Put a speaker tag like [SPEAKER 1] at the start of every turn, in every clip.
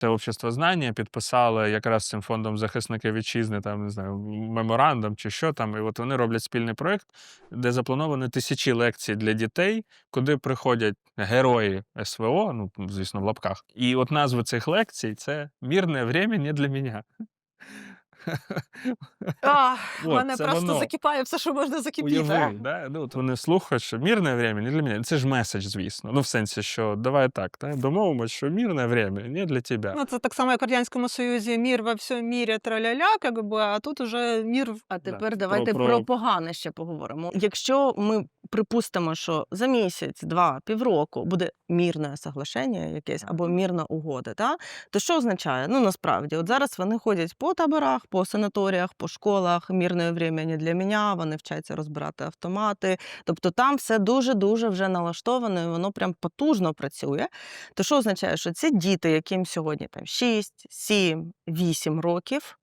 [SPEAKER 1] Це общество знання підписали якраз цим фондом захисники вітчизни, там не знаю, меморандум чи що там. І от вони роблять спільний проєкт, де заплановані тисячі лекцій для дітей, куди приходять герої СВО, ну звісно, в лапках. І от назви цих лекцій це мірне время не для мене.
[SPEAKER 2] А, в
[SPEAKER 1] От,
[SPEAKER 2] мене просто
[SPEAKER 1] воно.
[SPEAKER 2] закипає все, що можна закипіти.
[SPEAKER 1] Уяви, да? ну, от вони слухають, що мирне время не для мене. Це ж меседж, звісно. Ну, в сенсі, що давай так, да? домовимось, що мирне время не для тебе.
[SPEAKER 2] Ну, це так само, як в Радянському Союзі мір во всьому мірі траля-ля, как би, а тут уже мір
[SPEAKER 3] А
[SPEAKER 1] Да,
[SPEAKER 3] тепер
[SPEAKER 1] про-
[SPEAKER 3] давайте про,
[SPEAKER 1] про-
[SPEAKER 3] погане ще поговоримо. Якщо ми припустимо, що за місяць, два, півроку буде мірне соглашення якесь або мірна угода, та? то що означає? Ну насправді, от зараз вони ходять по таборах, по санаторіях, по школах, мірне время не для мене, вони вчаться розбирати автомати. Тобто там все дуже-дуже вже налаштовано, і воно прям потужно працює. То що означає, що ці діти, яким сьогодні там 6, 7, 8 років,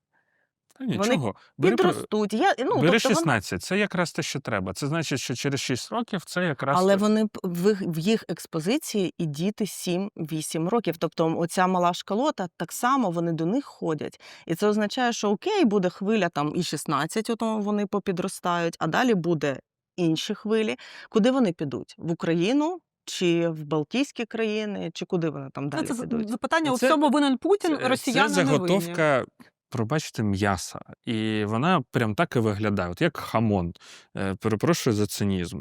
[SPEAKER 1] Та
[SPEAKER 3] вони
[SPEAKER 1] нічого. Бери,
[SPEAKER 3] підростуть. Я, ну,
[SPEAKER 1] бери
[SPEAKER 3] тобто вони-
[SPEAKER 1] 16, це якраз те, що треба. Це значить, що через 6 років це якраз.
[SPEAKER 3] Але
[SPEAKER 1] те-
[SPEAKER 3] вони п- в, їх- в їх експозиції і діти 7-8 років. Тобто оця мала шкалота, так само вони до них ходять. І це означає, що окей, буде хвиля там і 16, ото вони попідростають, а далі буде інші хвилі. Куди вони підуть? В Україну чи в Балтійські країни, чи куди вони там
[SPEAKER 2] Ну,
[SPEAKER 3] далі
[SPEAKER 2] це з-
[SPEAKER 3] підуть?
[SPEAKER 2] запитання, у
[SPEAKER 1] Це-
[SPEAKER 2] всьому винен Путін,
[SPEAKER 1] Це-
[SPEAKER 2] росіяни
[SPEAKER 1] Це
[SPEAKER 2] не винні.
[SPEAKER 1] заготовка, пробачте, м'яса. І вона прям так і виглядає, от як хамон. Е, Перепрошую за цинізм.